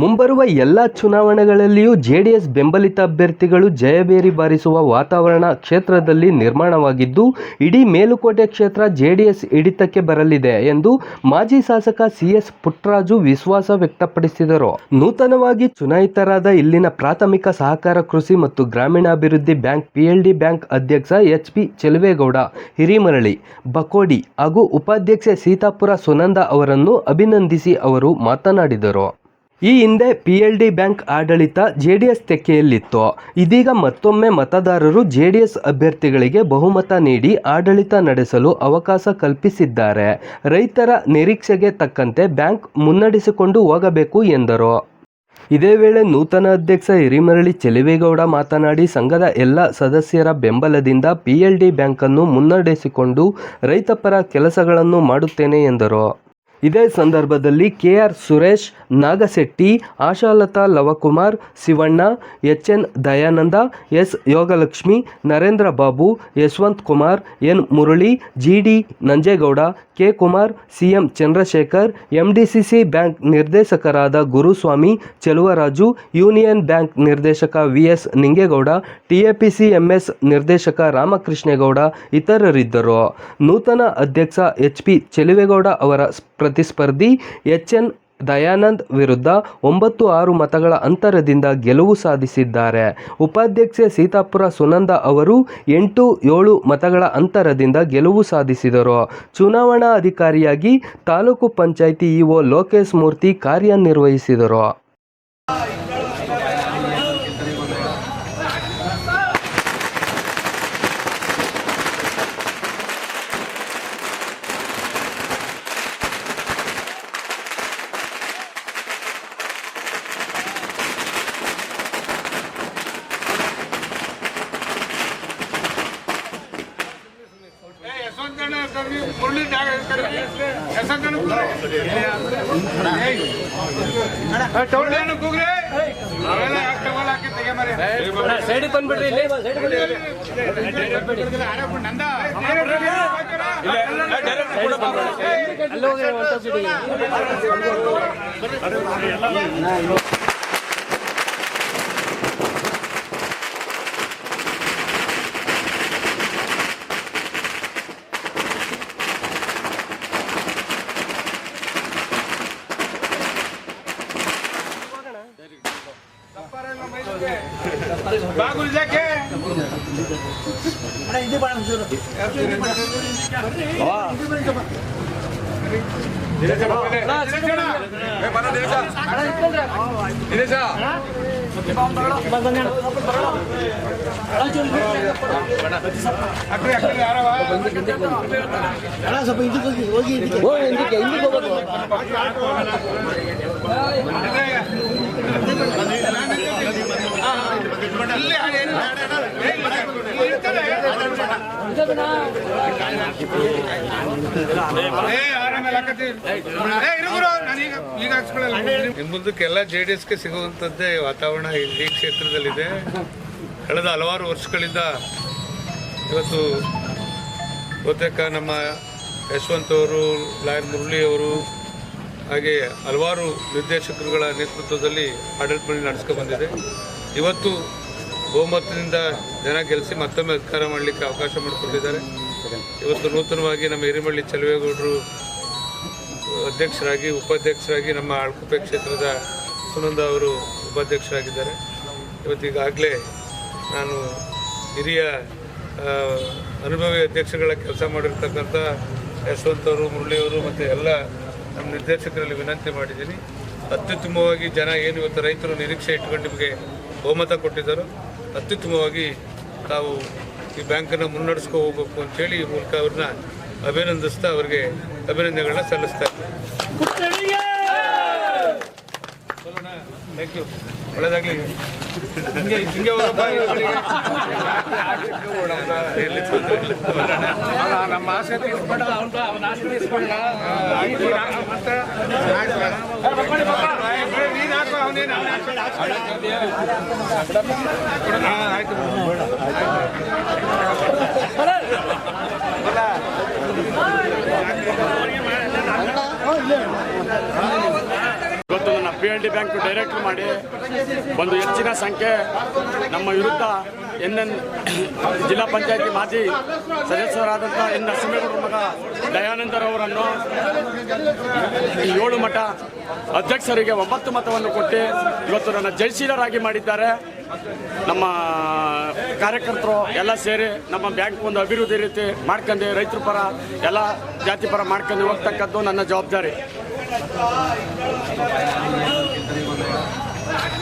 ಮುಂಬರುವ ಎಲ್ಲ ಚುನಾವಣೆಗಳಲ್ಲಿಯೂ ಜೆಡಿಎಸ್ ಬೆಂಬಲಿತ ಅಭ್ಯರ್ಥಿಗಳು ಜಯಭೇರಿ ಬಾರಿಸುವ ವಾತಾವರಣ ಕ್ಷೇತ್ರದಲ್ಲಿ ನಿರ್ಮಾಣವಾಗಿದ್ದು, ಇಡೀ ಮೇಲುಕೋಟೆ ಕ್ಷೇತ್ರ ಜೆಡಿಎಸ್ ಹಿಡಿತಕ್ಕೆ ಬರಲಿದೆ ಎಂದು ಮಾಜಿ ಶಾಸಕ ಸಿಎಸ್ ಪುಟ್ಟರಾಜು ವಿಶ್ವಾಸ ವ್ಯಕ್ತಪಡಿಸಿದರು. ನೂತನವಾಗಿ ಚುನಾಯಿತರಾದ ಇಲ್ಲಿನ ಪ್ರಾಥಮಿಕ ಸಹಕಾರ ಕೃಷಿ ಮತ್ತು ಗ್ರಾಮೀಣಾಭಿವೃದ್ಧಿ ಬ್ಯಾಂಕ್ ಪಿಎಲ್ಡಿ ಬ್ಯಾಂಕ್ ಅಧ್ಯಕ್ಷ ಎಚ್ ಪಿ ಚೆಲುವೇಗೌಡ, ಹಿರಿಮರಳಿ, ಬಕೋಡಿ ಹಾಗೂ ಉಪಾಧ್ಯಕ್ಷೆ ಸೀತಾಪುರ ಸುನಂದ ಅವರನ್ನು ಅಭಿನಂದಿಸಿ ಅವರು ಮಾತನಾಡಿದರು. ಈ ಹಿಂದೆ ಪಿ ಎಲ್ ಡಿ ಬ್ಯಾಂಕ್ ಆಡಳಿತ ಜೆ ಡಿ ಎಸ್ ತೆಕ್ಕೆಯಲ್ಲಿತ್ತು. ಇದೀಗ ಮತ್ತೊಮ್ಮೆ ಮತದಾರರು ಜೆ ಡಿ ಎಸ್ ಅಭ್ಯರ್ಥಿಗಳಿಗೆ ಬಹುಮತ ನೀಡಿ ಆಡಳಿತ ನಡೆಸಲು ಅವಕಾಶ ಕಲ್ಪಿಸಿದ್ದಾರೆ. ರೈತರ ನಿರೀಕ್ಷೆಗೆ ತಕ್ಕಂತೆ ಬ್ಯಾಂಕ್ ಮುನ್ನಡೆಸಿಕೊಂಡು ಹೋಗಬೇಕು ಎಂದರು. ಇದೇ ವೇಳೆ ನೂತನ ಅಧ್ಯಕ್ಷ ಹಿರಿಮರಳಿ ಚೆಲುವೇಗೌಡ ಮಾತನಾಡಿ, ಸಂಘದ ಎಲ್ಲ ಸದಸ್ಯರ ಬೆಂಬಲದಿಂದ ಪಿಎಲ್ಡಿ ಬ್ಯಾಂಕನ್ನು ಮುನ್ನಡೆಸಿಕೊಂಡು ರೈತಪರ ಕೆಲಸಗಳನ್ನು ಮಾಡುತ್ತೇನೆ ಎಂದರು. ಇದೇ ಸಂದರ್ಭದಲ್ಲಿ K R Suresh Nagashetti, Ashalatha Lavakumar, Shivanna H N Dayananda, S Yogalakshmi, Narendra Babu, Yashwanth Kumar, N Murali, G D Nanjegowda, K Kumar C M Chandrashekar, MDCC bank ನಿರ್ದೇಶಕರಾದ ಗುರುಸ್ವಾಮಿ, ಚೆಲುವರಾಜು, ಯೂನಿಯನ್ ಬ್ಯಾಂಕ್ ನಿರ್ದೇಶಕ V S Ningegowda, TAPC MS ನಿರ್ದೇಶಕ ರಾಮಕೃಷ್ಣೇಗೌಡ ಇತರರಿದ್ದರು. ನೂತನ ಅಧ್ಯಕ್ಷ H P Cheluvegowda ಅವರ ಪ್ರತಿಸ್ಪರ್ಧಿ H N Dayanand ವಿರುದ್ಧ ಒಂಬತ್ತು ಆರು ಮತಗಳ ಅಂತರದಿಂದ ಗೆಲುವು ಸಾಧಿಸಿದ್ದಾರೆ. ಉಪಾಧ್ಯಕ್ಷೆ ಸೀತಾಪುರ ಸುನಂದ ಅವರು ಎಂಟು ಏಳು ಮತಗಳ ಅಂತರದಿಂದ ಗೆಲುವು ಸಾಧಿಸಿದರು. ಚುನಾವಣಾ ಅಧಿಕಾರಿಯಾಗಿ ತಾಲೂಕು ಪಂಚಾಯಿತಿ ಇಒ ಲೋಕೇಶ್ ಮೂರ್ತಿ ಕಾರ್ಯನಿರ್ವಹಿಸಿದರು. ಮುರಳಿ ಟೌನ್ ಕೂಗ್ರಿ. ಅವೆಲ್ಲ ಯಾಕೆ ತಗೊಳಕ್ಕೆ ತೆಗೆ ಮರಿ ಸೈಡಿಗೆ ಬಂದ್ಬಿಡ್ರಿ ಇಲ್ಲಿ ನಂದ ಬಾಗುಲ್ ಜಾಕೆ ಅಕ್ರಿ ಅಕ್ರಿ ಇನ್ನು ಮುಂದಕ್ಕೆಲ್ಲ ಜೆ ಡಿ ಎಸ್ಗೆ ಸಿಗುವಂಥದ್ದೇ ವಾತಾವರಣ ಇಲ್ಲಿ ಕ್ಷೇತ್ರದಲ್ಲಿದೆ. ಕಳೆದ ಹಲವಾರು ವರ್ಷಗಳಿಂದ ಇವತ್ತು ಬಹುತೇಕ ನಮ್ಮ ಯಶವಂತ್ ಅವರು, ಲಾಯರ್ ಮುರಳಿ ಅವರು, ಹಾಗೆ ಹಲವಾರು ನಿರ್ದೇಶಕರುಗಳ ನೇತೃತ್ವದಲ್ಲಿ ಆಡಳಿತ ಮಂಡಳಿ ನಡೆಸ್ಕೊಂಡು ಬಂದಿದೆ. ಇವತ್ತು ಬಹುಮತದಿಂದ ಜನ ಗೆಲ್ಲಿಸಿ ಮತ್ತೊಮ್ಮೆ ಅಧಿಕಾರ ಮಾಡಲಿಕ್ಕೆ ಅವಕಾಶ ಮಾಡಿಕೊಟ್ಟಿದ್ದಾರೆ. ಇವತ್ತು ನೂತನವಾಗಿ ನಮ್ಮ ಹಿರಿಮಳ್ಳಿ ಚಲುವೇಗೌಡರು ಅಧ್ಯಕ್ಷರಾಗಿ, ಉಪಾಧ್ಯಕ್ಷರಾಗಿ ನಮ್ಮ ಅಳ್ಕುಪೆ ಕ್ಷೇತ್ರದ ಸುನಂದ ಅವರು ಉಪಾಧ್ಯಕ್ಷರಾಗಿದ್ದಾರೆ. ಇವತ್ತು ಈಗಾಗಲೇ ನಾನು ಹಿರಿಯ ಅನುಭವಿ ಅಧ್ಯಕ್ಷಗಳ ಕೆಲಸ ಮಾಡಿರ್ತಕ್ಕಂಥ ಯಶವಂತ್ ಅವರು ಮುರಳಿಯವರು ಮತ್ತು ಎಲ್ಲ ನಮ್ಮ ನಿರ್ದೇಶಕರಲ್ಲಿ ವಿನಂತಿ ಮಾಡಿದ್ದೀನಿ. ಅತ್ಯುತ್ತಮವಾಗಿ ಜನ ಏನು ಇವತ್ತು ರೈತರು ನಿರೀಕ್ಷೆ ಇಟ್ಕೊಂಡು ನಿಮಗೆ ಬಹುಮತ ಕೊಟ್ಟಿದ್ದಾರೋ. ಅತ್ಯುತ್ತಮವಾಗಿ ತಾವು ಈ ಬ್ಯಾಂಕನ್ನು ಮುನ್ನಡೆಸ್ಕೊ ಹೋಗ್ಬೇಕು ಅಂತೇಳಿ ಈ ಮೂಲಕ ಅವ್ರನ್ನ ಅಭಿನಂದಿಸ್ತಾ ಅವರಿಗೆ ಅಭಿನಂದನೆಗಳನ್ನ ಸಲ್ಲಿಸ್ತಾ ಥ್ಯಾಂಕ್ ಯು ಒಳ್ಳೆದಾಗಲಿ. ಹಿಂಗೆ. ನಮ್ಮ ಆಸೆ ಅವ್ನ ಆಸೆ. ಆಯ್ತು, ಎಲ್ ಡಿ ಬ್ಯಾಂಕ್ ಡೈರೆಕ್ಟ್ ಮಾಡಿ ಒಂದು ಹೆಚ್ಚಿನ ಸಂಖ್ಯೆ ನಮ್ಮ ವಿರುದ್ಧ ಎನ್ ಎನ್ ಜಿಲ್ಲಾ ಪಂಚಾಯತಿ ಮಾಜಿ ಸದಸ್ಯರಾದಂಥ ಎನ್ ನರಸಿಂಹೇಗೌಡರ ಮಗ ದಯಾನಂದರವರನ್ನು ಏಳು ಮಠ ಅಧ್ಯಕ್ಷರಿಗೆ ಒಂಬತ್ತು ಮತವನ್ನು ಕೊಟ್ಟು ಇವತ್ತು ನನ್ನ ಜಯಶೀಲರಾಗಿ ಮಾಡಿದ್ದಾರೆ. ನಮ್ಮ ಕಾರ್ಯಕರ್ತರು ಎಲ್ಲ ಸೇರಿ ನಮ್ಮ ಬ್ಯಾಂಕ್ ಒಂದು ಅಭಿವೃದ್ಧಿ ರೀತಿ ಮಾಡ್ಕೊಂಡು ರೈತರ ಪರ, ಎಲ್ಲ ಜಾತಿ ಪರ ಮಾಡ್ಕೊಂಡು ಹೋಗ್ತಕ್ಕದ್ದು ನನ್ನ ಜವಾಬ್ದಾರಿ. Exactly.